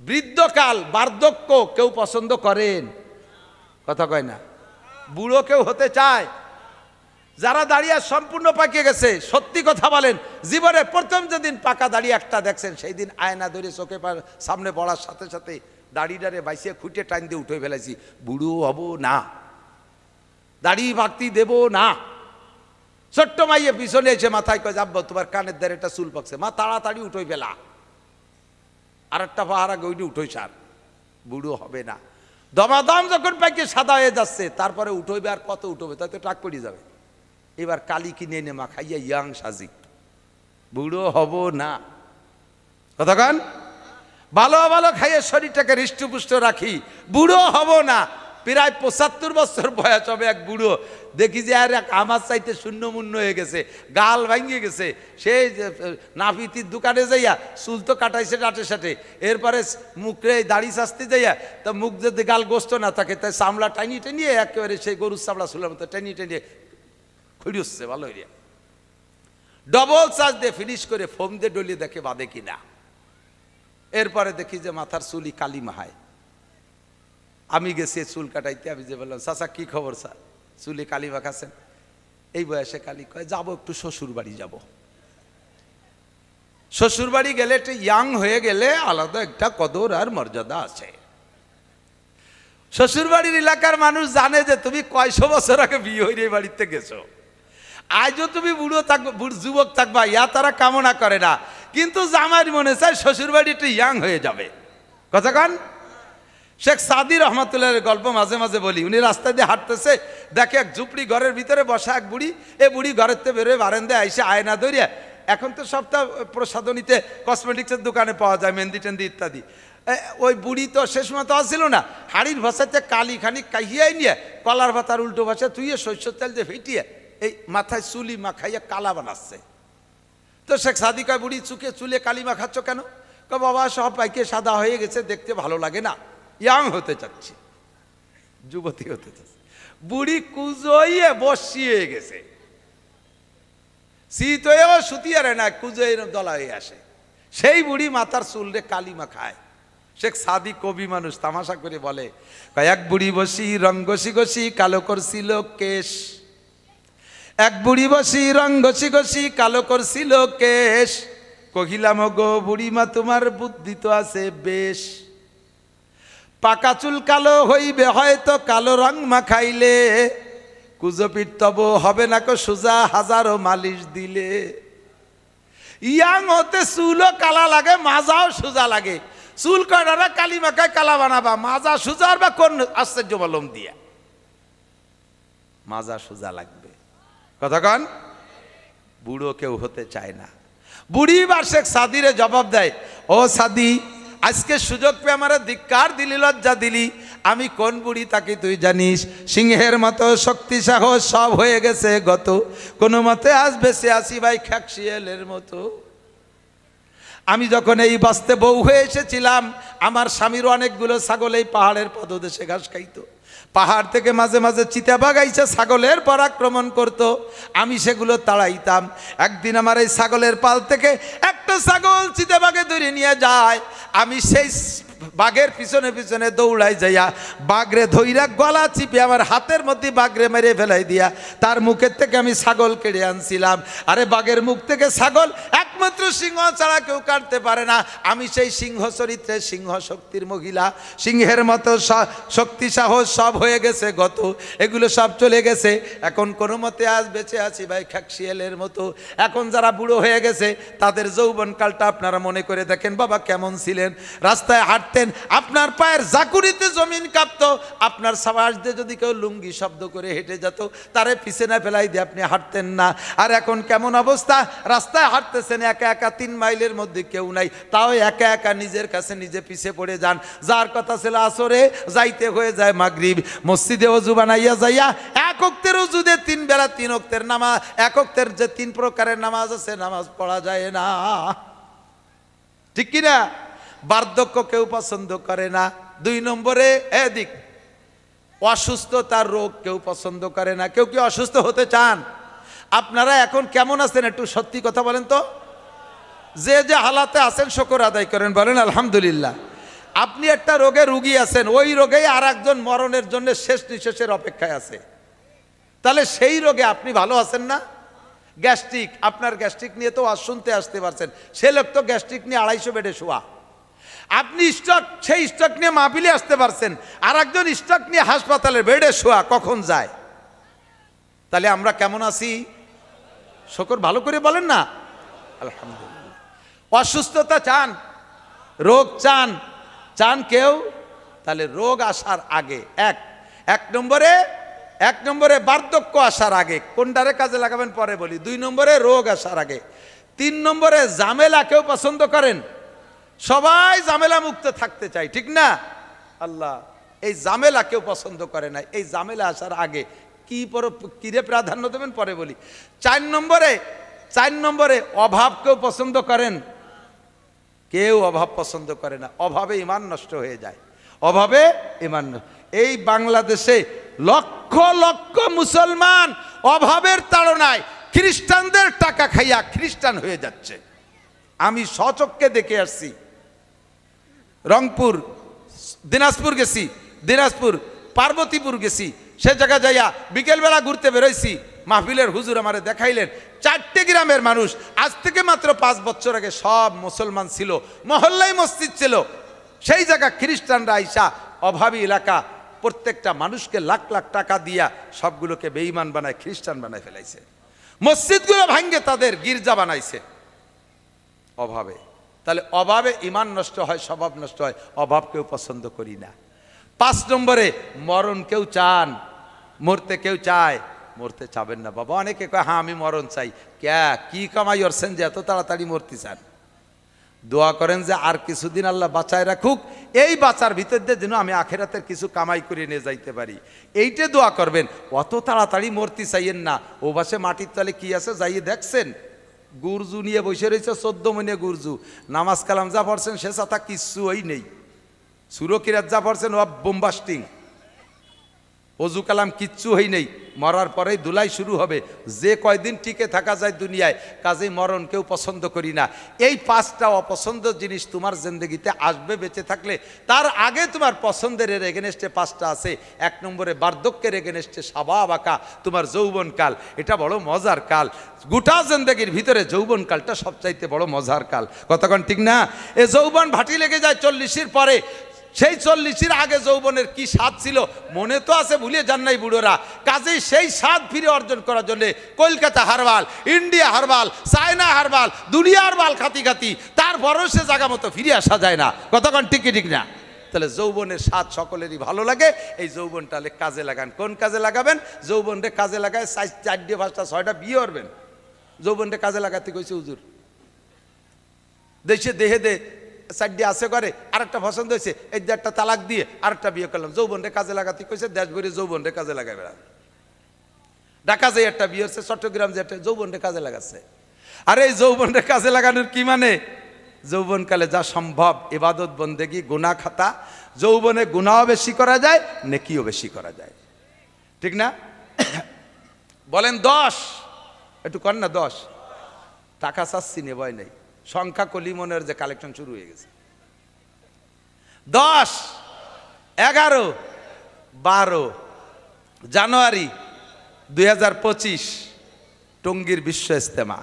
বৃদ্ধকাল, বার্ধক্য কেউ পছন্দ করেন। কথা কয় না। বুড়ো কেউ হতে চায়। যারা দাঁড়িয়ে সম্পূর্ণ পাকিয়ে গেছে, সত্যি কথা বলেন, জীবনে প্রথম যেদিন পাকা দাঁড়িয়ে একটা দেখছেন, সেই দিন আয়না ধরে চোখে সামনে পড়ার সাথে সাথে দাড়িটারে বাইসে খুঁটে টাইম দিয়ে উঠে ফেলেছি। বুড়ো হব না। দাড়ি ভাক্তি দেব না। ছোট্ট মাইয়ে পিছনে এসে মাথায় কয় যাব তোমার কানের দ্বারে একটা চুল পাকছে। মা, তাড়াতাড়ি উঠে ফেলা। আর একটা পাহারা গইডি উঠোই সার। বুড়ো হবে না। দমাদম যখন পাইকে সাদা হয়ে যাচ্ছে, তারপরে উঠোবে আর কত উঠবে? তাতে টাক পড়ে যাবে। এবার কালি কিনে এনে মা খাইয়া ইয়াং সাজি। বুড়ো হব না। কতক্ষণ ভালো ভালো খাইয়ে শরীরটাকে হৃষ্টপুষ্ট রাখি। বুড়ো হব না। প্রায় পঁচাত্তর বছর বয়স হবে এক বুড়ো। দেখি যে আর এক আমার চাইতে শূন্য মুন্য হয়ে গেছে, গাল ভাঙিয়ে গেছে। সেই নাপিতির দোকানে যাইয়া চুল তো কাটাইছে টাটে সাটে এরপরে মুখে দাড়ি শাস্তি যাইয়া তা মুখ যদি গাল গোস্ত না থাকে, তাই চামড়া টানি টেনিয়ে একেবারে সেই গরুর চামড়া শুনলাম মতো টেনি টেনিয়ে খুঁড়ি হচ্ছে ভালো হইয়া। ডবল চার্জ দিয়ে ফিনিশ করে ফোম দিয়ে ডলিয়ে দেখে বাদে কিনা। এরপরে দেখি যে মাথার চুলি কালি মাহায় আমি গেছি, চুল কাটাইতে। আমি যে বললাম, চাচা, কি খবর, স্যার? চুলি কালি মাখাছেন এই বয়সে কালি কয়, যাব একটু শ্বশুর বাড়ি যাব। শ্বশুর বাড়ি গেলে একটু ইয়াং হয়ে গেলে আলাদা একটা কদর আর মর্যাদা আছে। শ্বশুর বাড়ির এলাকার মানুষ জানে যে তুমি কয়শো বছর আগে বিয়ে হয়ে এই বাড়িতে গেছো। আজও তুমি বুড়ো থাকবে যুবক থাকবা, ইয়া তারা কামনা করে না। কিন্তু জামাই মনে চায় শ্বশুর বাড়ি একটু ইয়াং হয়ে যাবে। কতক্ষণ শেখ সাদি রহমতুল্লাহ গল্প মাঝে মাঝে বলি। উনি রাস্তা দিয়ে হাঁটতেছে, দেখে এক ঝুপড়ি ঘরের ভিতরে বসা এক বুড়ি, এ বুড়ি ঘরের থেকে বেরোয় বারান্দায় আইসে আয়না ধরিয়া, এখন তো সবটা প্রসাধনীতে কসমেটিক্সের দোকানে পাওয়া যায়, মেহেন্দি টেন্দি ইত্যাদি। ওই বুড়ি তো শেষ মতো আসছিল না। হাড়ির ভাষাতে কালি খানি কাহিয়াই নিয়ে, কলার ভাতার উল্টো ভাষা তুইয়ে শস্য তেল দিয়ে ফেটিয়ে, এই মাথায় চুলি মাখাইয়া কালা বানাচ্ছে। তো শেখ সাদি কয়, বুড়ি, চুকে চুলে কালি মাখাচ্ছ কেন? বাবা, সব পাইকে সাদা হয়ে গেছে, দেখতে ভালো লাগে না। ইয়াং হতে চাচ্ছি। যুবতী হতে চাচ্ছে। বুড়ি কুজইয়ে বসিয়ে গেছে। শীত হয়েও সুতিয়ারে না কুজো এরম দলা হয়ে আসে। সেই বুড়ি মাথার চুলরে কালি মাখায় শেখ সাদি কবি মানুষ তামাশা করে বলে এক বুড়ি বসি রং ঘষি ঘষি কালো করছিল কেশ এক বুড়ি বসি রং ঘষি ঘষি কালো করছিল কেশ কহিলাম গো বুড়িমা, তোমার বুদ্ধি তো আছে বেশ। পাকা চুল কালো হইবে, হয়তো কালো রং মাখাইলে। কুজপির তব হবে না কো সোজা, হাজারো মালিশ দিলে। ইয়াং হতে চুলও কালা লাগে, মাজাও সোজা লাগে। চুল কয়টা কালি মাখায় কালা বানাবা? মাজা সুজার বা কোন আশ্চর্য বলম দিয়া? মাজা সোজা লাগবে। কথা কন? বুড়ো কেউ হতে চায় না। বুড়ি বা শেখ সাদিরে জবাব দেয়, ও সাদি আজকে সুযোগ পেয়ে আমার ধিক্কার দিলি, লজ্জা দিলি। আমি কোন বুড়ি তাকে তুই জানিস? সিংহের মতো শক্তি, সাহস সব হয়ে গেছে গত। কোনো মতে আজ বেঁচে আসি ভাই খ্যাকশিয়ালের মতো। আমি যখন এই বাস্তে বউ হয়ে এসেছিলাম, আমার স্বামীর অনেকগুলো ছাগল এই পাহাড়ের পদদেশে ঘাস খাইতো। পাহাড় থেকে মাঝে মাঝে চিতাবাঘ আইসে ছাগলের পর আক্রমণ করতো। আমি সেগুলো তাড়াইতাম। একদিন আমার এই ছাগলের পাল থেকে একটা ছাগল চিতাবাগে ধরে নিয়ে যায়। আমি সেই বাঘের পিছনে পিছনে দৌড়াই যাইয়া বাঘরে ধইরা গলা চিপে আমার হাতের মধ্যে বাঘরে মেরে ফেলাই দিয়া তার মুখের থেকে আমি ছাগল কেড়ে আনছিলাম। আরে বাঘের মুখ থেকে ছাগল একমাত্র সিংহ ছাড়া কেউ কাটতে পারে না। আমি সেই সিংহ চরিত্রে সিংহ শক্তির মহিলা। সিংহের মতো শক্তি সাহস সব হয়ে গেছে গত। এগুলো সব চলে গেছে। এখন কোনো মতে আজ বেঁচে আছি ভাই খ্যাকশিয়ালের মতো। এখন যারা বুড়ো হয়ে গেছে, তাদের যৌবনকালটা আপনারা মনে করে দেখেন, বাবা কেমন ছিলেন? রাস্তায় হাঁটতেন আপনার পায়ের জাকুরিতে জমিন কাঁপতো, আপনার সাবাস দিয়ে যদি কেউ লুঙ্গি শব্দ করে হেঁটে যেত, তারে পিছনে ফেলাই দিয়ে আপনি হাঁটতেন না। আর এখন কেমন অবস্থা? রাস্তায় হাঁটতেছেন, একা একা তিন মাইলের মধ্যে কেউ নাই। তাও একা একা নিজের কাছে নিজে পিছে পড়ে যান। যার কথা ছিল আসরে, যাইতে হয়ে যায় মাগরিব। মসজিদে অজু বানাইয়া যাইয়া, এক অক্তের অজুদে তিন বেলা তিন অক্তের নামাজ, এক অক্তের যে তিন প্রকারের নামাজ আছে, নামাজ পড়া যায় না। ঠিক কিনা? বার্ধক্য কেউ পছন্দ করে না। দুই নম্বরে, এদিক, অসুস্থতার রোগ কেউ পছন্দ করে না। কেউ কি অসুস্থ হতে চান? আপনারা এখন কেমন আছেন একটু সত্যি কথা বলেন তো? যে যে হালাতে আছেন, শকর আদায় করেন, বলেন আলহামদুলিল্লাহ। আপনি একটা রোগে রুগী আছেন, ওই রোগেই আর একজন মরণের জন্য শেষ নিঃশ্বাসের অপেক্ষায় আছে। তাহলে সেই রোগে আপনি ভালো আছেন না? গ্যাস্ট্রিক, আপনার গ্যাস্ট্রিক নিয়ে তো শুনতে আসতে পারছেন। সে লোক তো গ্যাস্ট্রিক নিয়ে আড়াইশো বেডে শোয়া। আপনি স্টক সেই স্টক নিয়ে মাহফিলে আসতে পারছেন। আর একজন স্টক নিয়ে হাসপাতালের বেডে শোয়া কখন যায়? তাহলে আমরা কেমন আছি? শকর ভালো করে বলেন না? আলহামদুলিল্লাহ। অসুস্থতা চান, রোগ চান চান কেউ? তাহলে রোগ আসার আগে, এক। এক নম্বরে এক নম্বরে বার্ধক্য আসার আগে, কোনটারে কাজে লাগাবেন পরে বলি। দুই নম্বরে রোগ আসার আগে। তিন নম্বরে জামেলা কেউ পছন্দ করেন? সবাই জামেলা মুক্ত থাকতে চাই ঠিক না? আল্লাহ, এই জামেলা কেউ পছন্দ করে না। এই জামেলা আসার আগে কি পর, কিরে প্রাধান্য দেবেন? পরে বলি। চার নম্বরে চার নম্বরে অভাব কেউ পছন্দ করেন? কেউ অভাব পছন্দ করে না। অভাবে ইমান নষ্ট হয়ে যায়। অভাবে ইমান এই বাংলাদেশে লক্ষ লক্ষ মুসলমান অভাবের তাড়নায় খ্রিস্টানদের টাকা খাইয়া খ্রিস্টান হয়ে যাচ্ছে। আমি সচক্ষে দেখে আসছি। রংপুর, দিনাজপুর গেছি, দিনাজপুর, পার্বতীপুর গেছি। সে জায়গা যাইয়া বিকেলবেলা ঘুরতে বেরোইছি। মাহফিলের হুজুর আমারে দেখাইলেন, চারটে গ্রামের মানুষ, আজ থেকে মাত্র পাঁচ বছর আগে সব মুসলমান ছিল মহল্লাই মসজিদ ছিল। সেই জায়গা খ্রিস্টানরা আইসা অভাবী এলাকা, প্রত্যেকটা মানুষকে লাখ লাখ টাকা দিয়া সবগুলোকে বেঈমান বানায়, খ্রিস্টান বানায় ফেলাইছে। মসজিদগুলো ভাঙ্গে তাদের গির্জা বানাইছে। অভাবে। তাহলে অভাবে ইমান নষ্ট হয়, স্বভাব নষ্ট হয় অভাব কেউ পছন্দ করি না। পাঁচ নম্বরে, মরণ কেউ চান, মরতে কেউ চায়, মরতে চাবেন না। বাবা, অনেকে কয় হ্যাঁ আমি মরণ চাই। ক্যা, কি কামাই করছেন যে এত তাড়াতাড়ি মরতে চান? দোয়া করেন যে, আর কিছুদিন আল্লাহ বাঁচায় রাখুক, এই বাঁচার ভিতর দিয়ে যেন আমি আখেরাতের কিছু কামাই করে নিয়ে যাইতে পারি। এইটে দোয়া করবেন, অত তাড়াতাড়ি মরতে চাইয়েন না। ও বাসে মাটির তলে কি আছে, যাইয়ে দেখছেন? গুরজু নিয়ে বসে রয়েছে, চোদ্দ মনে গুরজু। নামাজ কালাম যা পড়ছেন, সে সাথা কিচ্ছু ওই নেই। সুরকিরাত যা পড়ছেন, ও বোম্বাস্টিং অজু কালাম কিচ্ছু হই নেই। মরার পরেই দুলাই শুরু হবে। যে কয়দিন টিকে থাকা যায় দুনিয়ায়, কাজেই মরণ কেউ পছন্দ করি না। এই পাঁচটা অপছন্দ জিনিস তোমার জিন্দগিতে আসবে, বেঁচে থাকলে। তার আগে তোমার পছন্দের এর এগেনেস্টে পাঁচটা আছে। এক নম্বরে বার্ধক্যের এগেনেস্টে সাবা বাঁকা, তোমার যৌবনকাল এটা বড় মজার কাল। গোটা জিন্দগির ভিতরে যৌবনকালটা সবচাইতে বড় মজার কাল। কতক্ষণ ঠিক না? এ যৌবন ভাটি লেগে যায় চল্লিশের পরে। সেই চল্লিশের আগে যৌবনের কি স্বাদ ছিল? মনে তো আছে ভুলে যান নাই বুড়োরা। কাজেই সেই স্বাদ ফিরে অর্জন করার জন্য Kolkata herbal, India herbal, China herbal, দুনিয়া হারবাল খাতি খাতি তারপরও সে জায়গা মতো ফিরে আসা যায় না। কতক্ষণ ঠিক কি ঠিক না? তাহলে যৌবনের স্বাদ সকলেরই ভালো লাগে। এই যৌবনটালে কাজে লাগান। কোন কাজে লাগাবেন? যৌবনটা কাজে লাগায় চার- চারটে, পাঁচটা, ছয়টা বিয়ে করবেন। যৌবনটা কাজে লাগাতে কইছে হুজুর। দেশে দেহে দে সাইডে আছে করে আরেকটা পছন্দ হয়েছে, এই একটা তালাক দিয়ে আরেকটা বিয়ে করলাম। যৌবন রে কাজে লাগাতে কইছে দেশ ভরে যৌবন রে কাজে লাগাই বেড়া ঢাকা যে একটা বিয়ে হচ্ছে, চট্টগ্রাম যে একটা যৌবন রে কাজে লাগাচ্ছে। আর এই যৌবন রে কাজে লাগানোর কি মানে? যৌবনকালে যা সম্ভব, ইবাদত, বন্দেগি গুনা খাতা, যৌবনে গুনাও বেশি করা যায়, নেকিও বেশি করা যায়। ঠিক না? বলেন দশ। একটু কর না দশ। টাকা চাচ্ছি নে, ভয় নেই। সংখ্যা কলিমনের যে কালেকশন শুরু হয়ে গেছে। দশ, এগারো, বারো, জানুয়ারি দুই হাজার পঁচিশ, টঙ্গীর বিশ্ব ইস্তেমা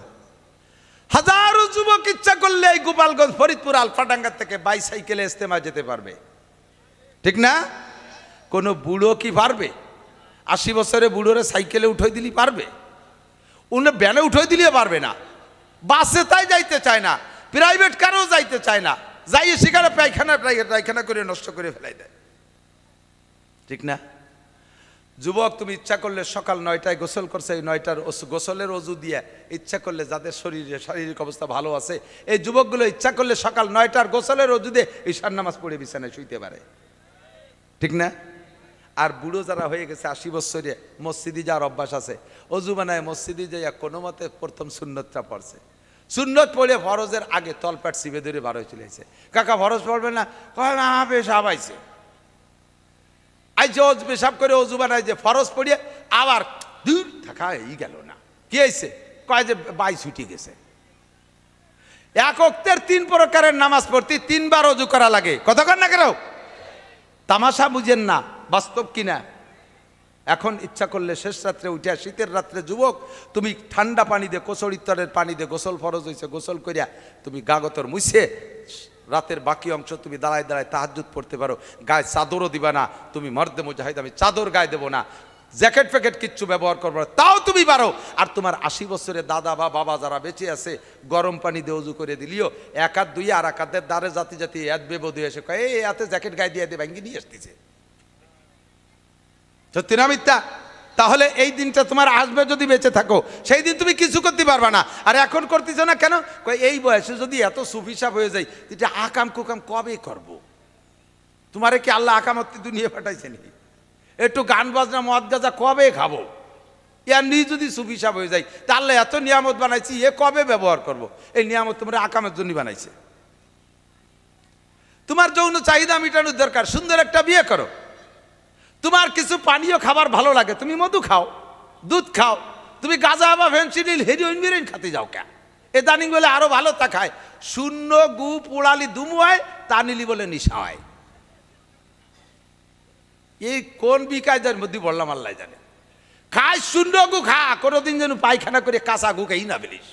হাজারো যুবক ইচ্ছা করলে এই গোপালগঞ্জ, ফরিদপুর আলফাডাঙ্গা থেকে বাইসাইকেলে ইস্তেমা যেতে পারবে। ঠিক না? কোনো বুড়ো কি পারবে? আশি বছরে বুড়োরে সাইকেলে উঠে দিলি পারবে? উনি ব্যানে উঠে দিলে পারবে না। বাসে তাই যাইতে চায় না প্রাইভেট কারও যাইতে চায় না যাই সেখানে পায়খানা পায়- পায়খানা করে নষ্ট করে ফেলাই দেয়। ঠিক না? যুবক, তুমি ইচ্ছা করলে সকাল নয়টায় গোসল করছে, এই নয়টার গোসলের অজু দিয়ে ইচ্ছা করলে যাদের শরীরে শারীরিক অবস্থা ভালো আছে, এই যুবকগুলো ইচ্ছা করলে সকাল নয়টার গোসলের অজু দিয়ে ঈশান নামাজ পড়ে বিছানায় শুইতে পারে। ঠিক না? আর বুড়ো যারা হয়ে গেছে আশি বছরে, মসজিদি যার অভ্যাস আছে। অজু বানায় মসজিদি যাইয়া কোনো মতে প্রথম সুন্নতটা পড়ছে। সুন্নত পড়ে ফরজের আগে তলপাট সিবে ধরে বার চলেছে কাকা, ফরজ পড়বে না? কয়, না পেশাব আইছে। আইছে, অজ, পেশাব করে অজু বানায় যে ফরজ পড়িয়ে আবার দূর থাকা এই গেল না। কি আইছে? কয় যে বাই ছুটি গেছে। এক অক্তের তিন প্রকারের নামাজ পড়তে তিনবার অজু করা লাগে। কতক্ষণ না কেন? তামাশা বুঝেন না। বাস্তব কিনা? এখন ইচ্ছা করলে শেষ রাত্রে উঠে শীতের রাত্রে যুবক, তুমি ঠান্ডা পানি দিয়ে কোসড়িত্তরের পানি দিয়ে গোসল ফরজ হয়েছে গোসল করিয়া তুমি গাগতর মুছে রাতের বাকি অংশ তুমি দাঁড়ায় দাঁড়ায় তাহাজুদ পড়তে পারো। গায়ে চাদরও দিবা না, তুমি মর্দে মুজাহিদ, আমি চাদর গায়ে দেবো না। জ্যাকেট ফ্যাকেট কিচ্ছু ব্যবহার করব না, তাও তুমি পারো। আর তোমার আশি বছরের দাদা বা বাবা যারা বেঁচে আছে, গরম পানি দিয়ে উজু করে দিলিও, এক হাত দুই, আর এক হাতের দ্বারে জাতি জাতি এত বেবো দিয়ে এসে কয়, এই হাতে জ্যাকেট গায়ে দিয়ে দিয়ে ভাঙ্গি নিয়ে আসতেছে। সত্যি না মিথ্যা তাহলে এই দিনটা তোমার আসবে যদি বেঁচে থাকো, সেই দিন তুমি কিছু করতে পারবা না। আর এখন করতেছো না কেন? এই বয়সে যদি এত সুফিসাব হয়ে যায়, এটা আকাম কুকাম কবে করব। তোমারে কি আল্লাহ আকামত্তি দুনিয়া নাকি একটু গান বাজনা, মদ গাজা কবে খাব? ইয়ার নিয়ে যদি সুফিসাব হয়ে যায় তাহলে এত নিয়ামত বানাইছি, এ কবে ব্যবহার করব। এই নিয়ামত তোমরা আকামের জন্য বানাইছে। তোমার যৌন চাহিদা মেটানোর দরকার, সুন্দর একটা বিয়ে করো। তোমার কিছু পানীয় খাবার ভালো লাগে, তুমি মধু খাও, দুধ খাও, তুমি গাঁজা বা ভেন্সিডিল হেরোইন মেরিন খাতে যাও কে এ দানিং বলে আরও ভালো তা খায়। শূন্য গু পোড়ালি দুমু হয় তা নিলি বলে নিশা হয় এই কোন বিকায় যার মধ্যে বললাম আল্লাহ জানে। খায় শূন্য, গু খা, কোনোদিন যেন পায়খানা করে কাঁচা গু খাই না বলিস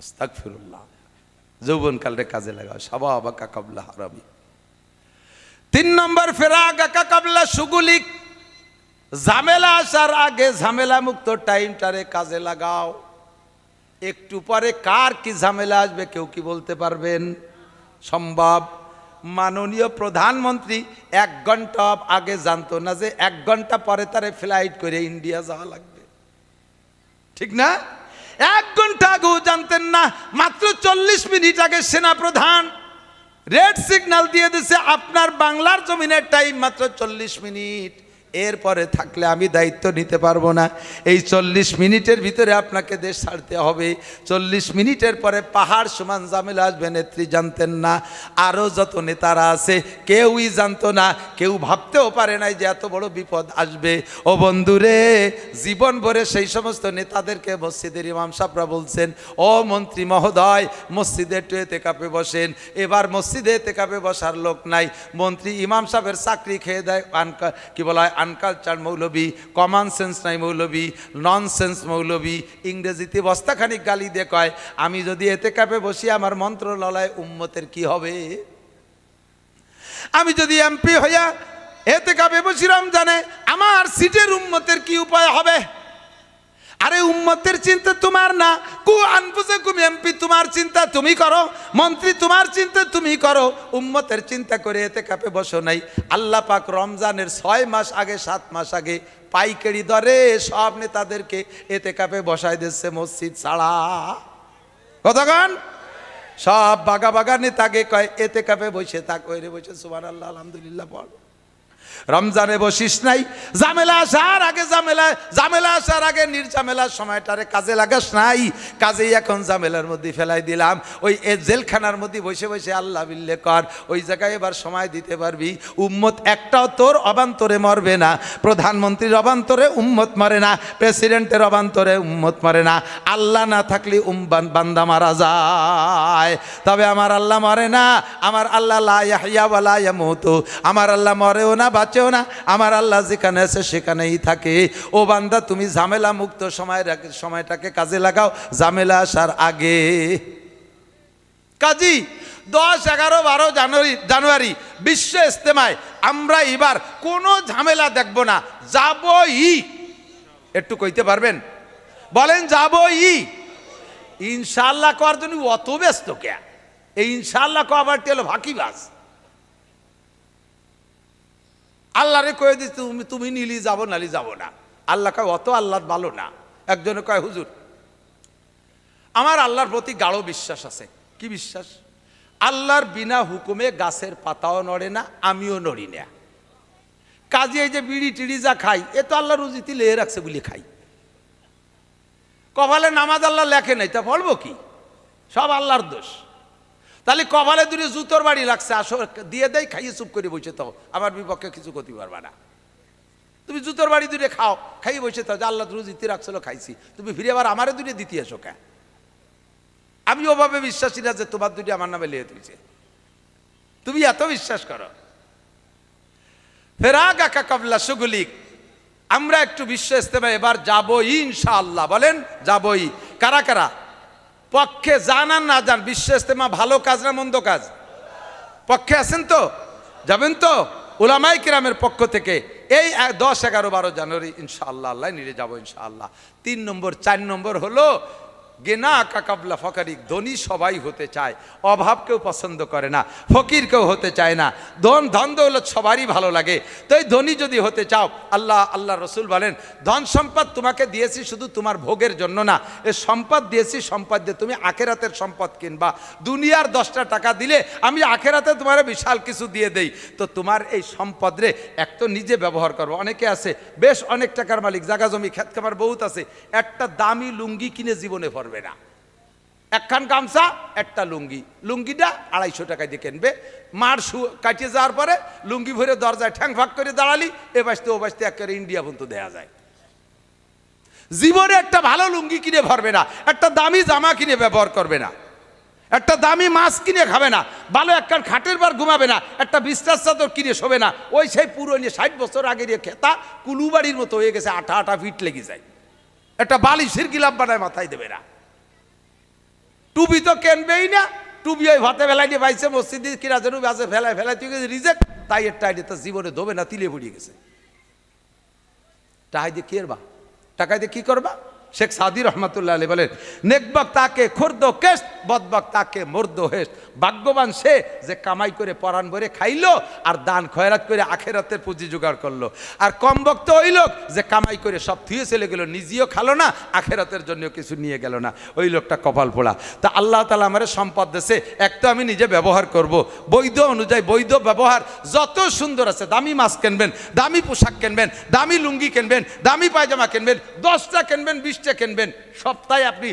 আস্তাক ফিরুল্লাহ কাজে লাগাও সাবা বাকা কাবলা হারামি। তিন নম্বর ফেরাগ একা কাবলা সুগুলিক ঝামেলা আসার আগে ঝামেলা মুক্ত টাইমটারে কাজে লাগাও। একটু পরে কার কি ঝামেলা আসবে কেউ কি বলতে পারবেন? সম্ভব। মাননীয় প্রধানমন্ত্রী এক ঘণ্টা আগে জানতো না যে এক ঘণ্টা পরে তারে ফ্লাইট করে ইন্ডিয়া যাওয়া লাগবে। ঠিক না? এক ঘণ্টা আগেও জানতেন না, মাত্র চল্লিশ মিনিট আগে সেনা প্রধান রেড সিগন্যাল দিয়ে দিছে আপনার বাংলার জমিনের টাইম মাত্র চল্লিশ মিনিট। এরপরে থাকলে আমি দায়িত্ব নিতে পারব না। এই চল্লিশ মিনিটের ভিতরে আপনাকে দেশ ছাড়তে হবে। চল্লিশ মিনিটের পরে পাহাড় সমান জামিল আসবে, নেত্রী জানতেন না। আরও যত নেতারা আছে, কেউই জানতো না, কেউ ভাবতেও পারে নাই যে এত বড় বিপদ আসবে। ও বন্ধুরে জীবন ভরে সেই সমস্ত নেতাদেরকে মসজিদের ইমাম সাহরা বলছেন, ও মন্ত্রী মহোদয় মসজিদের এতে কাপে বসেন। এবার মসজিদে এতে কাপে বসার লোক নাই। মন্ত্রী ইমাম সাহেবের চাকরি খেয়ে দেয় আনকা কি বলা হয় আনকালচার মৌলবি কমন সেন্স নাই মৌলবি নন সেন্স মৌলবি। ইংরেজিতে বস্তাখানিক গালি দিয়ে কয়, আমি যদি এতে কাপে বসি, আমার মন্ত্র মন্ত্রণালয় উম্মতের কি হবে? আমি যদি এমপি হইয়া এতে কাপে বসি রমজানে, আমার সিটের উম্মতের কি উপায় হবে? আরে উম্মতের চিন্তা তোমার না। কু আনপুসে কুম এমপি, তোমার চিন্তা তুমি করো। মন্ত্রী, তোমার চিন্তা তুমি করো। উম্মতের চিন্তা করে এতে কাপে বসো নাই। আল্লাহ পাক রমজানের ছয় মাস আগে, সাত মাস আগে পাইকারি দরে সব নেতাদেরকে এতে কাপে বসায় দিচ্ছে মসজিদ ছাড়া। কতক্ষণ সব বাগা বাগা নেতাকে কয়, এতে কাপে বসে থাক, ওই রে বসে সুবান আল্লাহ আলহামদুলিল্লাহ বল রমজানে বসিস নাই। জামেলা আসার আগে জামেলা জামেলা আসার আগে নির্জামেলার সময়টারে কাজে লাগাস নাই। কাজেই এখন জামেলার মধ্যে ফেলাই দিলাম। ওই এ জেলখানার মধ্যে বসে বসে আল্লাহ বিল্লে কর। ওই জায়গায় এবার সময় দিতে পারবি। উম্মত একটাও তোর অবান্তরে মরবে না। প্রধানমন্ত্রীর অবান্তরে উম্মত মরে না। প্রেসিডেন্টের অবান্তরে উম্মত মরে না। আল্লাহ না থাকলে উম্বান বান্দা মারা যায়। তবে আমার আল্লাহ মরে না। আমার আল্লাহ লা ইয়াহইয়া ওয়ালা ইয়ামুতু। আমার আল্লাহ মরেও না বাঁচেও না, আমার আল্লাহ যেখানে আছে সেখানেই থাকে। ও বান্দা, তুমি ঝামেলা মুক্ত সময় সময়টাকে কাজে লাগাও, ঝামেলা আসার আগে। কাজী, দশ, এগারো, বারো জানুয়ারি জানুয়ারি, বিশ্ব ইস্তেমায়, আমরা এবার কোনো ঝামেলা দেখব না, যাবই। একটু কইতে পারবেন? বলেন, যাবই। ইনশাল্লাহ করার জন্য অত ব্যস্ত কে? এই ইনশাল্লাহ কবার তেল ভাকিবাস আল্লাহরে কয়ে দিচ্ছি তুমি তুমি নিলি যাব, নালি যাব না। আল্লাহ কয়, অত আল্লাহ ভালো না। একজনে কয়, হুজুর, আমার আল্লাহর প্রতি গাঢ় বিশ্বাস আছে। কি বিশ্বাস? আল্লাহর বিনা হুকুমে গাছের পাতাও নড়ে না, আমিও নড়ি না। কাজে, এই যে বিড়ি টিড়ি যা খাই, এ তো আল্লাহ রুজিতি লেয়ে রাখছে বলে খাই। কপালে নামাজ আল্লাহ লেখে নাই, তা বলব কি? সব আল্লাহর দোষ। তাহলে কপালে দূরে জুতোর বাড়ি লাগছে, আসো, দিয়ে দেয় খাইয়ে চুপ করে বসে তো আমার বিপক্ষে কিছু করতে পারবা না। তুমি জুতোর বাড়ি দূরে খাও, খাইয়ে বসে থাও যে আল্লাহ রুজিতি রাখছিল, খাইছি। তুমি ফিরে আবার আমারে দূরে দিতে এসো কে আমি ওভাবে বিশ্বাসী না যে তোমার দুটি আমার নামে লিয়ে তুলছে তুমি এত বিশ্বাস করো। ফেরাগ আকা কাবলা সুগুলিক। আমরা একটু বিশ্ব ইস্তেমা এবার যাবই ইনশাআল্লাহ। বলেন যাবই কারা কারা? পক্ষে জান আর না যান, বিশ্ব ইস্তেমা ভালো কাজ না মন্দ কাজ? পক্ষে আছেন তো? যাবেন তো? ওলামাই কিরামের পক্ষ থেকে। এই দশ, এগারো, বারো জানুয়ারি, ইনশাআল্লাহ, আল্লাহ নিয়ে যাব ইনশাআল্লাহ। তিন নম্বর, চার নম্বর হলো গেনা কাকাবলা ফকারিক ধনী সবাই হতে চায়। অভাব কেউ পছন্দ করে না ফকির কেউ হতে চায় না। ধন ধন দৌলত সবারই ভালো লাগে। তো এই ধনী যদি হতে চাও, আল্লাহ আল্লাহ রসুল বলেন, ধন সম্পদ তোমাকে দিয়েছি শুধু তোমার ভোগের জন্য না। এ সম্পদ দিয়েছি, সম্পদ দিয়ে তুমি আখেরাতের সম্পদ কিনবা। দুনিয়ার দশটা টাকা দিলে আমি আখেরাতে তোমার বিশাল কিছু দিয়ে দেই। তো তোমার এই সম্পদ রে এক তো নিজে ব্যবহার করব অনেকে আছে, বেশ অনেক টাকার মালিক, জাগা জমি, খেত খামার বহুত আছে। একটা দামি লুঙ্গি কিনে জীবনে পরবে না। একখান গামছা, একটা লুঙ্গি। লুঙ্গিটা আড়াইশো টাকায় দিয়ে কিনবে। মার শু কাটিয়ে যাওয়ার পরে লুঙ্গি ভরে দরজায় ঠ্যাং ফাঁক করে দাঁড়ালি, এ বাসতে ও বাসতে একেবারে ইন্ডিয়া পর্যন্ত দেয়া যায়। জীবনে একটা ভালো লুঙ্গি কিনে ভরবে না, একটা দামি জামা কিনে ব্যবহার করবে না, একটা দামি মাছ কিনে খাবে না, ভালো একখান খাটের বার ঘুমাবে না, একটা বিস্তার চাদর কিনে শোবে না, ওই সেই পুরনো ষাট বছর আগের এ খেতা কুলুবাড়ির মতো হয়ে গেছে, আঠা আঠা ফিট লেগে যায়। একটা বালিশের গিলাপ বানায় মাথায় দেবে না। টুপি তো কেনবেই না টুপি ওই ভাতে ফেলাই দিয়ে পাইছে মসজিদে কিরা টুপি আছে, ফেলায় ফেলাই তুই গেছে রিজেক্ট তাই এর টাইডে তার জীবনে ধোবে না, তিলে পড়িয়ে গেছে। টাহাই দিয়ে কি বা টাকায় দিয়ে কী করবা? শেখ সাদি রহমতুল্লাহ আলী বলেন নেকবক তাকে খুর্দ কেস বদবক তাকে মর্দ হেস ভাগ্যবান সে যে কামাই করে পরাণ ভরে খাইলো আর দান খয়রাত করে আখেরাতের পুঁজি জোগাড় করল। আর কম বক্ত ওই লোক যে কামাই করে সব থুয়ে চলে গেল, নিজেও খালো না, আখেরাতের জন্য কিছু নিয়ে গেল না। ওই লোকটা কপাল পোড়া। তা আল্লাহ তালা আমার সম্পদ দেশে এক তো আমি নিজে ব্যবহার করব। বৈধ অনুযায়ী বৈধ ব্যবহার যত সুন্দর আছে, দামি মাছ কিনবেন, দামি পোশাক কিনবেন, দামি লুঙ্গি কিনবেন, দামি পায়জামা কিনবেন, দশটা কিনবেন, বিশটা কিনবেন, সপ্তাহে আপনি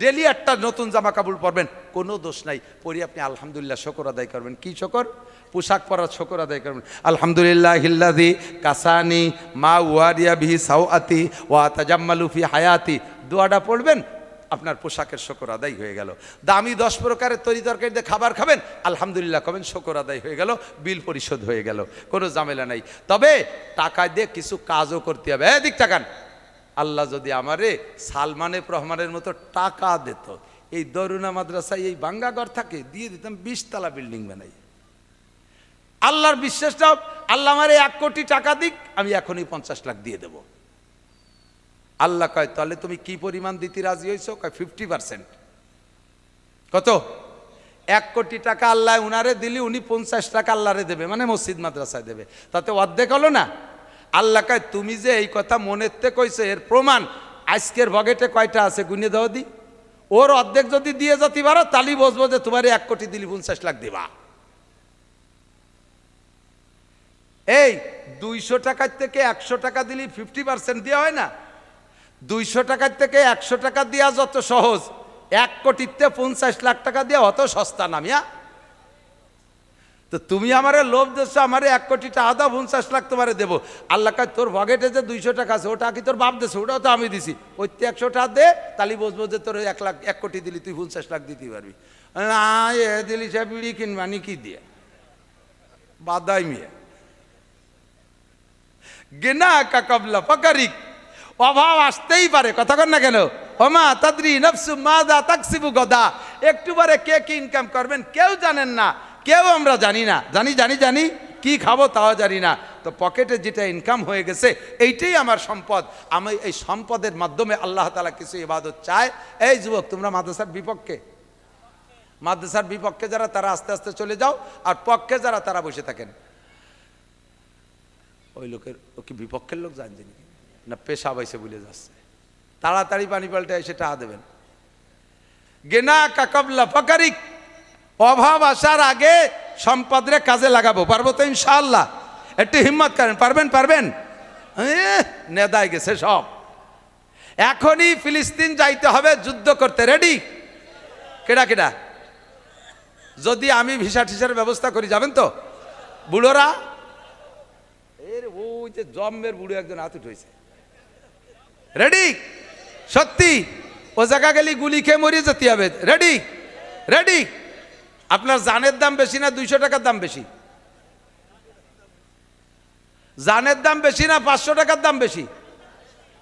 ডেলি একটা নতুন জামা কাপড় পরবেন, কোনো দোষ নাই। পরে আপনি আলহামদুলিল্লাহ শকর আদায় করবেন। কি শকর? পোশাক পরার শকর আদায় করবেন। আলহামদুলিল্লাহ হিল্লাদি কাসানি মা ওয়ারিয়া বিহি সাউআতি ওয়া তাজাম্মালুফি হায়াতি। দোয়াটা পড়বেন, আপনার পোশাকের শকর আদায় হয়ে গেল। দামি দশ প্রকারের তরি দিয়ে খাবার খাবেন, আলহামদুলিল্লাহ কবেন শকর আদায় হয়ে গেল, বিল পরিশোধ হয়ে গেল, কোনো ঝামেলা নাই। তবে টাকা দিয়ে কিছু কাজও করতে হবে। এদিক টাকান আল্লাহ যদি আমারে সালমানে রহমানের মতো টাকা দিত, এই দরুনা মাদ্রাসায় এই বাঙ্গাগড় থাকে, দিয়ে দিতাম বিশতলা বিল্ডিং বানাই। আল্লাহর বিশ্বাসটাও আল্লাহ আমারে এক কোটি টাকা দিক, আমি এখনই পঞ্চাশ লাখ দিয়ে দেবো। আল্লাহ কয়, তাহলে তুমি কি পরিমাণ দিতে রাজি হয়েছো? কয়, ফিফটি পার্সেন্ট। কত? এক কোটি টাকা আল্লাহ উনারে দিলি, উনি পঞ্চাশ টাকা আল্লাহরে দেবে মানে মসজিদ মাদ্রাসায় দেবে। তাতে অর্ধেক হলো না? আল্লাহ কয়, তুমি যে এই কথা মনের তে কইছো, এর প্রমাণ আজকের বগেটে কয়টা আছে গুনে দাও দি। ওর অর্ধেক যদি দিয়ে যেতে পারো তালি বসবো যে তোমার এক কোটি দিলি পঞ্চাশ লাখ দিবা। এই দুইশো টাকার থেকে একশো টাকা দিলি ফিফটি পার্সেন্ট দেওয়া হয় না। দুইশো টাকার থেকে একশো টাকা দেওয়া যত সহজ, এক কোটিতে পঞ্চাশ লাখ টাকা দেওয়া অত সস্তা না মিয়া। তো তুমি আমারে লোভ দিচ্ছ, আমারে এক কোটি টাকা দাও, পঞ্চাশ লাখ তোমারে দেবো। আল্লাহ কাজ তোর ভগেটে যে দুইশো টাকা আছে, ওটা কি তোর বাপ দেছে? ওটাও তো আমি দিছি। ওই তো একশো টাকা দে তালি বসবো যে তোর এক লাখ, এক কোটি দিলি, তুই পঞ্চাশ লাখ দিতে পারবি। দিলি সে বিড়ি কিনবানি কি দিয়ে? বাদাই মিয়া। গেনা কাকাবলা পাকারিক অভাব আসতেই পারে, কথা কর না কেন? ওমা তাদরি নফসু মাদা তাকসিবু গদা। একটু বারে কে কি ইনকাম করবেন, কেউ জানেন না। কেউ আমরা জানি না। জানি জানি জানি, কি খাব তাও জানি না। তো পকেটে যেটা ইনকাম হয়ে গেছে, এইটাই আমার সম্পদ। আমি এই সম্পদের মাধ্যমে আল্লাহ তালা কিছু ইবাদত চায়। এই যুবক, তোমরা মাদ্রাসার বিপক্ষে। মাদ্রাসার বিপক্ষে যারা, তারা আস্তে আস্তে চলে যাও, আর পক্ষে যারা, তারা বসে থাকেন। ওই লোকের, ও কি বিপক্ষের লোক জানছে না পেশা বাইসে বলে যাচ্ছে। তাড়াতাড়ি পানি পাল্টে সেটা দেবেন। গেনা কাকবলা ফকারিক অভাব আসার আগে সম্পদরে কাজে লাগাবো, পারব তো ইনশাল্লাহ একটু হিম্মত করেন, পারবেন পারবেন? নেদায় গেছে সব। এখনই ফিলিস্তিন যাইতে হবে, যুদ্ধ করতে। রেডি কেডা কেডা? যদি আমি ভিসা টিসার ব্যবস্থা করি, যাবেন তো? বুড়োরা? এর ওই যে জম্মের বুড়ো একজন হাত উঠেছে রেডি সত্যি? ও জায়গা গেলি গুলি খেয়ে মরিয়ে যেতে হবে। রেডি রেডি আপনার জানের দাম বেশি না দুইশো টাকার দাম বেশি? জানের দাম বেশি না পাঁচশো টাকার দাম বেশি?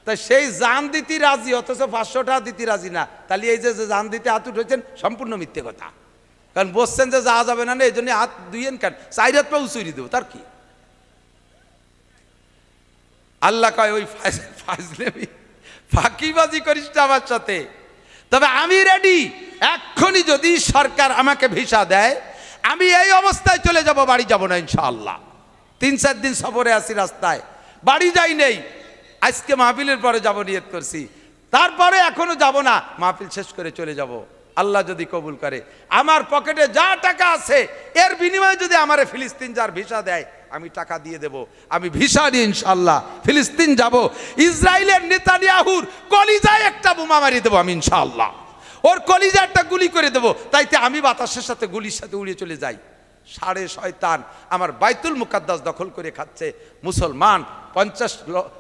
তাই সেই জান দিতে রাজি, অথচ পাঁচশো টাকা দিতে রাজি না। তাহলে এই যে জান দিতে হাত উঠেছেন, সম্পূর্ণ মিথ্যে কথা। কারণ বসছেন যে যাওয়া যাবে না না, এই জন্য হাত দুইয়েন কেন? চাই হাত পা উঁচুরি দেবো, তার কি? আল্লাহ কয়, ওই ফাজলেমি ফাঁকিবাজি করিস আমার সাথে। তবে আমি রেডি এক্ষুনি যদি সরকার আমাকে ভিসা দেয়, আমি এই অবস্থায় চলে যাব, বাড়ি যাব না ইনশাআল্লাহ। তিন চার দিন সফরে আসি রাস্তায়। বাড়ি যাই নেই। আজকে মাহফিলের পরে যাব, নিয়ত করছি। তারপরে এখনও যাব না। মাহফিল শেষ করে চলে যাব। আল্লাহ যদি কবুল করে। আমার পকেটে যা টাকা আছে, এর বিনিময়ে যদি আমারে ফিলিস্তিন যার ভিসা দেয় আমি টাকা দিয়ে দেব। আমি ভিসা নিয়ে ইনশাল্লাহ ফিলিস্তিন যাব। ইসরায়েলের নেতানিয়াহুর কলিজায় একটা বোমা মারি দেবো আমি ইনশাল্লাহ ওর কলিজা একটা গুলি করে দেবো। তাইতে আমি বাতাসের সাথে গুলির সাথে উড়িয়ে চলে যাই। সাড়ে শয়তান আমার বাইতুল মুকাদ্দাস দখল করে খাচ্ছে। মুসলমান পঞ্চাশ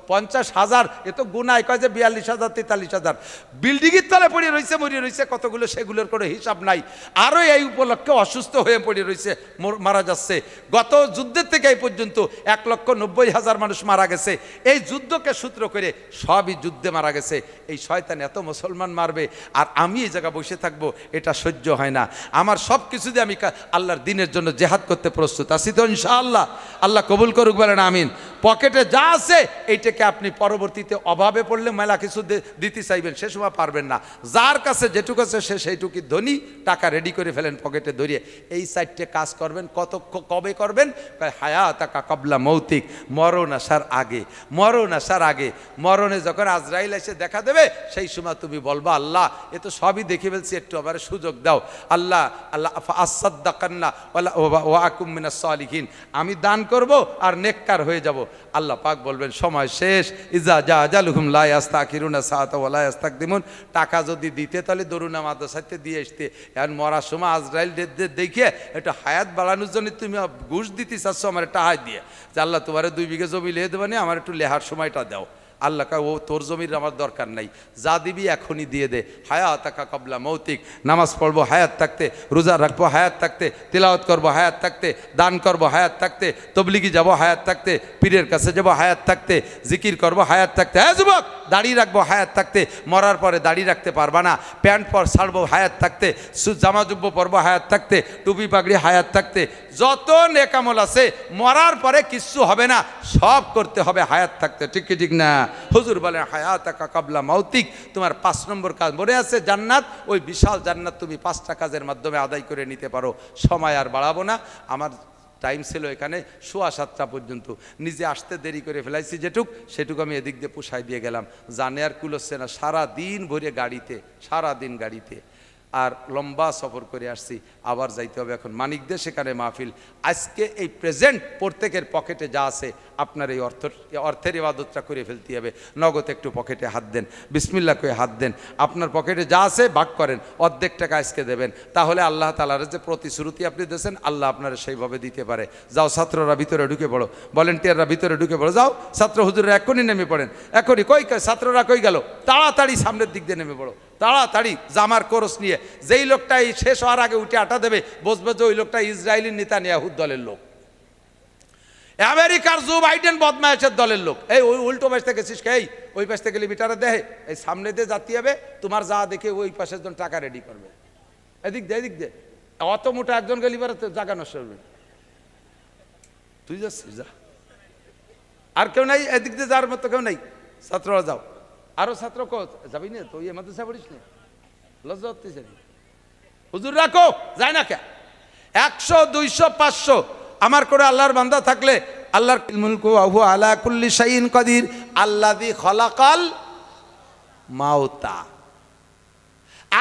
পঞ্চাশ হাজার, এ তো গুনায়, কয় যে বিয়াল্লিশ হাজার, তেতাল্লিশ হাজার। বিল্ডিংয়ের তলে পড়ে রয়েছে মরিয়ে রয়েছে কতগুলো সেগুলোর কোনো হিসাব নাই। আরও এই উপলক্ষে অসুস্থ হয়ে পড়ে রয়েছে মর- যাচ্ছে। গত যুদ্ধের থেকে এই পর্যন্ত এক লক্ষ নব্বই হাজার মানুষ মারা গেছে। এই যুদ্ধকে সূত্র করে সবই যুদ্ধে মারা গেছে। এই শয়তান এত মুসলমান মারবে, আর আমি এই জায়গায় বসে থাকব, এটা সহ্য হয় না। আমার সব কিছু দিয়ে আমি আল্লাহর দিনের জন্য জেহাদ করতে প্রস্তুত আছি তো ইনশাআল্লাহ। আল্লাহ কবুল করুক বলেন, আমিন। পকেটে যা আছে, এইটাকে আপনি পরবর্তীতে অভাবে পড়লে মেলা কিছু দিতে চাইবেন, সে সময় পারবেন না। যার কাছে যেটুকু আছে, সে সেইটুকুই ধনী, টাকা রেডি করে ফেলেন পকেটে ধরিয়ে। এই সাইডটে কাজ করবেন, কত কবে করবেন? হায়া টাকা কবলা মৌতিক, মরণ আসার আগে, মরণ আসার আগে। মরণে যখন আজরাইল এসে দেখা দেবে, সেই সময় তুমি বলবা, আল্লাহ, এ তো সবই দেখে ফেলছি, একটু আবার সুযোগ দাও। আল্লাহ আল্লাহ আসাদ্দাকান্না ওয়াকুমিনা সালিহীন। আমি দান করব আর নেককার হয়ে যাব। আল্লাহ পাক বলবেন, সময় শেষ। ইজা যা জালুহুম লাই আস্তা কিরুনা সাহাত ওলাই আস্তাক দিমুন টাকা যদি দিতে, তাহলে দরুনা মাদ্রাসাতে দিয়ে আসতে। এখন মরার সময় আজরাইল দেখে একটু হায়াত বাড়ানোর জন্য তুমি ঘুষ দিতে চাচ্ছ, আমার একটা হায় দিয়ে। যে আল্লাহ তোমার দুই বিঘে জমি লিয়ে দেবে না আমার একটু লেহার সময়টা দাও। আল্লাহ ও তোর জমির আমার দরকার নাই যা দিবি এখনই দিয়ে দে হায়াত তাকা কবলা মৌতিক নামাজ পড়ব হায়াত থাকতে রোজা রাখব হায়াত থাকতে তিলাওয়াত করব হায়াত থাকতে দান করব হায়াত থাকতে তবলিগি যাব হায়াত থাকতে পীরের কাছে যাব হায়াত থাকতে জিকির করব হায়াত থাকতে হ্যাঁ যুবক দাড়ি রাখব হায়াত থাকতে মরার পরে দাড়ি রাখতে পারবা না প্যান্ট পর ছাড়বো হায়াত থাকতে জামা জুব্ব পরবো হায়াত থাকতে টুপি পাগড়ি হায়াত থাকতে যত নেকামল আছে মরার পরে কিচ্ছু হবে না সব করতে হবে হায়াত থাকতে ঠিক কি ঠিক না হুজুর বলেন হায়াত একা কাবলা মৌতিক তোমার পাঁচ নম্বর কাজ মনে আছে? জান্নাত? ওই বিশাল জান্নাত তুমি পাঁচটা কাজের মাধ্যমে আদায় করে নিতে পারো। সময় আর বাড়াবো না। আমার টাইম ছিল এখানে সোয়া সাতটা পর্যন্ত। নিজে আসতে দেরি করে ফেলাইছি যেটুক, সেটুকু আমি এদিক দিয়ে পোষায় দিয়ে গেলাম। জানে আর কুলোচ্ছে না সারা দিন ভরে গাড়িতে সারা দিন গাড়িতে। আর লম্বা সফর করে আসছি, আবার যাইতে হবে এখন। মানিকদের সেখানে মাহফিল। আজকে এই প্রেজেন্ট প্রত্যেকের পকেটে যা আছে, আপনার এই অর্থ অর্থের ইবাদতটা করে ফেলতে হবে। নগদ একটু পকেটে হাত দেন বিসমিল্লা করে হাত দেন। আপনার পকেটে যা আছে ভাগ করেন, অর্ধেক টাকা আজকে দেবেন। তাহলে আল্লাহ তালার যে প্রতিশ্রুতি আপনি দিয়েছেন, আল্লাহ আপনারা সেইভাবে দিতে পারে। যাও, ছাত্ররা ভিতরে ঢুকে পড়ো। ভলেন্টিয়াররা ভিতরে ঢুকে পড়ো। যাও, ছাত্র হুজুরা এখনই নেমে পড়েন। এখনই কই ছাত্ররা কই গেল? তাড়াতাড়ি সামনের দিক দিয়ে নেমে পড়ো। তাড়াতাড়ি জামার কোরস নিয়ে। যেই লোকটা এই শেষ হওয়ার আগে উঠে আটা দেবে, বসবে যে ওই লোকটা ইসরায়েলি নেতা নিয়াহুদ দলের লোক। আমেরিকার জো বাইডেন বদমায়েশের দলের লোক। এই, ওই উল্টো পাশ থেকে গেছিস? এই, ওই পাশ থেকে লিমিটারে দেহে এই সামনে দিয়ে যাতে হবে, তোমার যা দেখে ওই পাশের জন টাকা রেডি করবে। এদিক দে এদিক দে। অত মোটা একজন গেলি পারে জায়গা নষ্ট তুই যাচ্ছিস, যা। আর কেউ নাই, এদিক দিয়ে যাওয়ার মতো কেউ নাই। ছাত্ররা যাও। আরও ছাত্র কো যাবি না, তুই এর মাদ্রাসা পড়িস না। লজ্জা হতে হুজুর, রাখো, যায় না কে? একশো, দুইশো, পাঁচশো। আমার করে আল্লাহর বান্দা থাকলে আল্লাহর মুলকু আহু আলা কুল্লি শাইন কদির। আল্লাদি খলাকাল মাওতা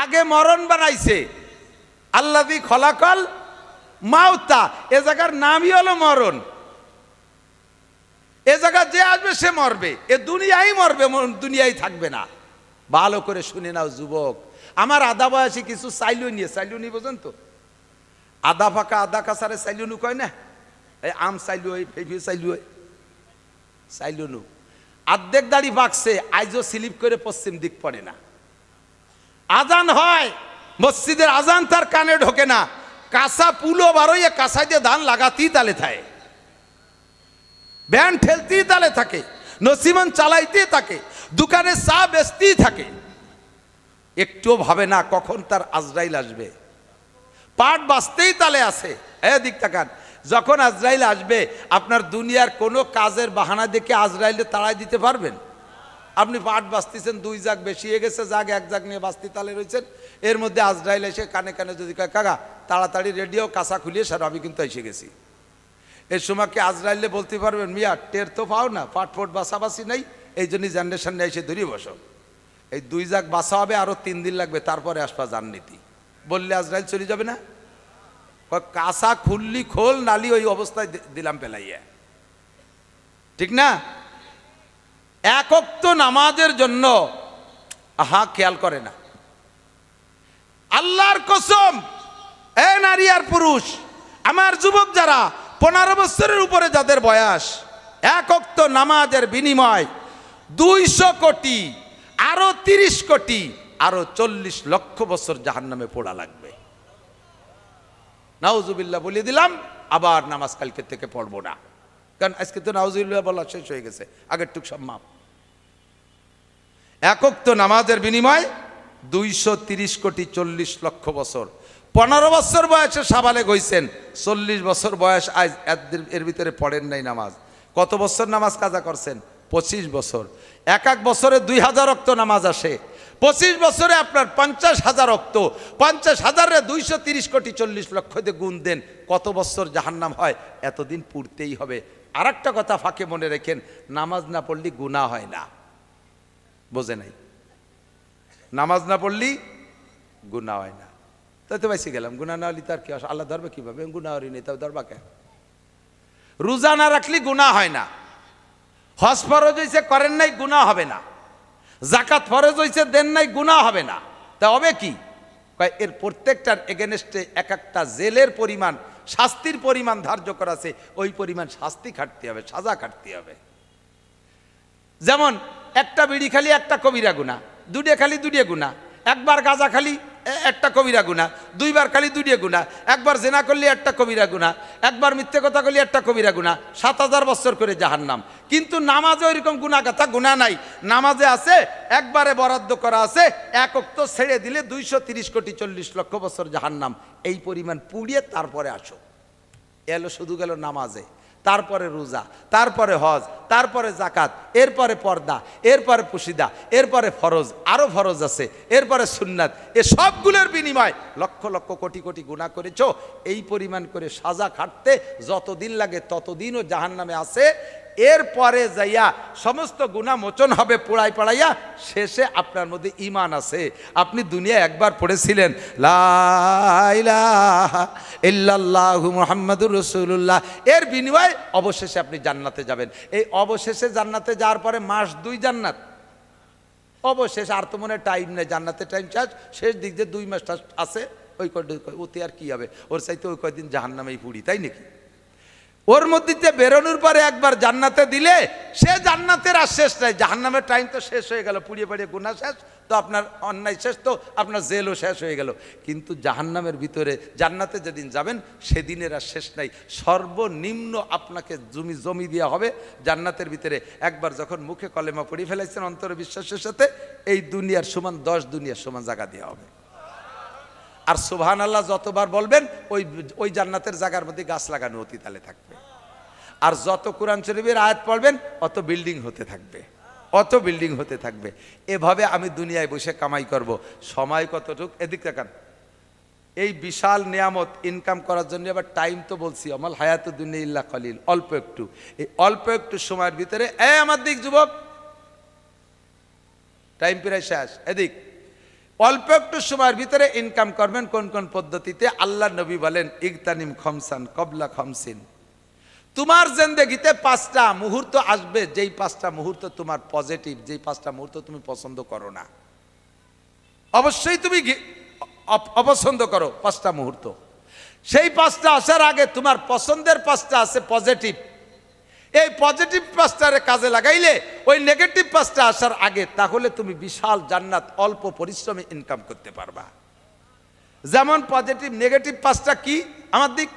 আগে মরণ বানাইছে। আল্লাদি খলাকাল মাওতা এ জায়গার নামই হলো মরণ। এ জায়গা যে আসবে সে মরবে। এ দুনিয়াই মরবে দুনিয়াই থাকবে না। ভালো করে শুনে নাও, যুবক। আমার আদা বয়সী কিছু চাইলু নিয়ে চাইলু নি বোঝেন তো? আদা ফাঁকা আদা কাছারে চাইলুনু কয় না? এই আম চাইলু হয় ফেফি চাইলু হয় চাইলুনু আর্ধেক দাড়ি বাঁকছে, আইজও স্লিপ করে পশ্চিম দিক পড়ে না। আজান হয়, মসজিদের আজান তার কানে ঢোকে না। কাঁচা পুলো বারোইয়ে কাঁসাই দিয়ে ধান লাগাতেই তালে থাকে ভ্যান ঠেলতেই তালে থাকে, নসিমন চালাইতে থাকে, দোকানে চা বেচতেই থাকে। একটুও ভাবে না কখন তার আজরাইল আসবে। পাট বাঁচতেই তালে আছে। দিক তাকান, যখন আজরাইল আসবে, আপনার দুনিয়ার কোনো কাজের বাহানা দেখে আজরাইলে তাড়াই দিতে পারবেন? আপনি পাট বাঁচতেছেন, দুই জাগ বেশি হয়ে গেছে, জাগ এক জাগ নিয়ে বাঁচতে তালে রয়েছেন। এর মধ্যে আজরাইল এসে কানে কানে যদি কাকা, তাড়াতাড়ি রেডিও কাঁচা খুলিয়ে স্যার আমি কিন্তু এসে গেছি। এর সময় কি আজরাইলে বলতে পারবেন, মিয়া, টের তো পাও না পাট ফোট বাসাবাসি নেই, এই জন্যই জেনারেশন নিয়ে এসে ধরিয়ে বসো। এই দুই জাগ বাসা হবে, আরও তিন দিন লাগবে, তারপরে আসবা জাননীতি। বললে আজরাইল চলে যাবে না? কাঁসা খুললি খোল, নালি ওই অবস্থায় দিলাম পেলাইয়া। ঠিক না? একক্ত নামাজের জন্য, আহা, খেয়াল করে না। আল্লাহর কসম, এ নারী আর পুরুষ, আমার যুবক যারা পনেরো বছরের উপরে যাদের বয়স একক্ত নামাজের বিনিময় দুইশো কোটি, আরও তিরিশ কোটি, আরও চল্লিশ লক্ষ বছর জাহান নামে পড়া লাগবে। নাউজুবিল্লাহ বলে দিলাম, আবার নামাজ কালকে থেকে পড়ব না। কারণ আজকে তো নাউজুবিল্লাহ বলা শেষ হয়ে গেছে আগের টুক সব মাপ একক নামাজের বিনিময় দুইশো তিরিশ কোটি চল্লিশ লক্ষ বছর। পনেরো বছর বয়সে সাবালেগ হইছেন চল্লিশ বছর বয়স আজ এর- এর ভিতরে পড়েন নাই নামাজ। কত বছর নামাজ কাজা করছেন? পঁচিশ বছর। এক এক বছরে দুই হাজার অক্ত নামাজ আসে। পঁচিশ বছরে আপনার পঞ্চাশ হাজার অক্ত পঞ্চাশ হাজারে দুইশো তিরিশ কোটি চল্লিশ লক্ষ দিয়ে গুণ দেন, কত বছর জাহান্নাম হয়? এতদিন পুড়তেই হবে। আর একটা কথা ফাঁকে মনে রেখেন, নামাজ না পড়লে গুণা হয় না। বোঝে নাই? নামাজ না পড়লি গুণা হয় না। তাই তো বাইসে গেলাম। গুণা না হলি তার কি? আল্লাহ ধরবে কীভাবে? গুণা হরি নেই তবে ধরবা কেন রোজা না রাখলে গুণা হয় না। হজ ফরজ হয়েছে করেন নাই গুণা হবে না। জাকাত ফরজ হয়েছে দেন নাই গুণা হবে না। তা হবে কি? এর প্রত্যেকটার এগেনস্টে এক একটা জেলের পরিমাণ, শাস্তির পরিমাণ ধার্য করা আছে। ওই পরিমাণ শাস্তি খাটতে হবে, সাজা খাটতে হবে। যেমন, একটা বিড়ি খালি, একটা কবিরা গুণা দুটিয়া খালি দুটিয়া গুণা একবার গাঁজা খালি একটা কবিরা গুণা। দুইবার খালি দুটিয়া গুণা। একবার জেনা করলে একটা কবিরা গুণা। একবার মিথ্যে কথা করলে একটা কবিরা গুণা। সাত হাজার বছর করে জাহার নাম কিন্তু নামাজে ওইরকম গুণা কথা গুণা নাই। নামাজে আছে, একবারে বরাদ্দ করা আছে, এক অক্ত ছেড়ে দিলে দুইশো তিরিশ কোটি চল্লিশ লক্ষ বছর জাহান্নাম। এই পরিমাণ পুড়িয়ে তারপরে আসো। এলো শুধু গেল নামাজে। তারপরে রোজা, তারপরে হজ, তারপরে জাকাত এরপরে পর্দা, এরপরে পুশিদা, এরপরে ফরজ আরও ফরজ আছে, এরপরে সুন্নাত, এ সবগুলোর বিনিময় লক্ষ লক্ষ কোটি কোটি গুণা করেছ। এই পরিমাণ করে সাজা খাটতে যতদিন লাগে ততদিনও জাহান নামে আছে। এরপরে যাইয়া সমস্ত গুণা মোচন হবে পোড়াই পড়াইয়া, শেষে আপনার মধ্যে ইমান আছে। আপনি দুনিয়া একবার পড়েছিলেন ইল্লাল্লাহু মুহাম্মাদুর রসুল্লাহ এর বিনিময়ে অবশেষে আপনি জান্নাতে যাবেন। এই অবশেষে জান্নাতে যাওয়ার পরে মাস দুই জান্নাত। অবশেষ আর তো মনে টাইম নেই জান্নাতের টাইম শেষ শেষ দিক দিয়ে দুই মাস আছে, ওই কয়দিন ওতে আর কি হবে? ওর চাইতে ওই কয়দিন জাহান্নামেই পুড়ি তাই নাকি? ওর মধ্যে বেরোনোর পরে একবার জান্নাতে দিলে, সে জান্নাতের আর শেষ নাই। জাহান্নামের টাইম তো শেষ হয়ে গেল, পুড়িয়ে পাড়িয়ে গুণা শেষ, তো আপনার অন্যায় শেষ, তো আপনার জেলও শেষ হয়ে গেল। কিন্তু জাহান্নামের ভিতরে, জান্নাতে যেদিন যাবেন, সেদিনের আর শেষ নাই। সর্বনিম্ন আপনাকে জমি জমি দেওয়া হবে জান্নাতের ভিতরে। একবার যখন মুখে কলেমা পড়ি ফেলেছেন অন্তরে বিশ্বাসের সাথে, এই দুনিয়ার সমান দশ দুনিয়ার সমান জায়গা দেওয়া হবে। আর সুবহান আল্লাহ যতবার বলবেন, ওই ওই জান্নাতের জায়গার মধ্যে গাছ লাগানো অতি তালে থাকবে। আর যত কোরআন শরীফের আয়াত পড়বেন, অত বিল্ডিং হতে থাকবে। অত বিল্ডিং হতে থাকবে। এভাবে আমি দুনিয়ায় বসে কামাই করব। সময় কতটুক? এদিক দেখান এই বিশাল নিয়ামত ইনকাম করার জন্য আবার টাইম তো বলছি। আমল হায়াত ইল্লা কলিল। অল্প একটু। এই অল্প একটু সময়ের ভিতরে, এ আমার দিক যুবক। টাইম প্রায় শেষ। এদিক। অল্প একটু সময়ের ভিতরে ইনকাম করবেন কোন কোন পদ্ধতিতে? আল্লাহ নবী বলেন, ইগতানিম খমসান কবলা খমসিন। তোমার জেন্দেগিতে পাঁচটা মুহূর্ত আসবে, যেই পাঁচটা মুহূর্ত তোমার পজিটিভ যেই পাঁচটা মুহূর্ত তুমি পছন্দ করো না। অবশ্যই তুমি অপছন্দ করো পাঁচটা মুহূর্ত। সেই পাঁচটা আসার আগে তোমার পছন্দের পাঁচটা আছে পজিটিভ এই পজিটিভ পাঁচটারে কাজে লাগাইলে ওই নেগেটিভ পাঁচটা আসার আগে তাহলে তুমি বিশাল জান্নাত, অল্প পরিশ্রমে ইনকাম করতে পারবা। যেমন পজিটিভ নেগেটিভ পাঁচটা কি? আমার দিক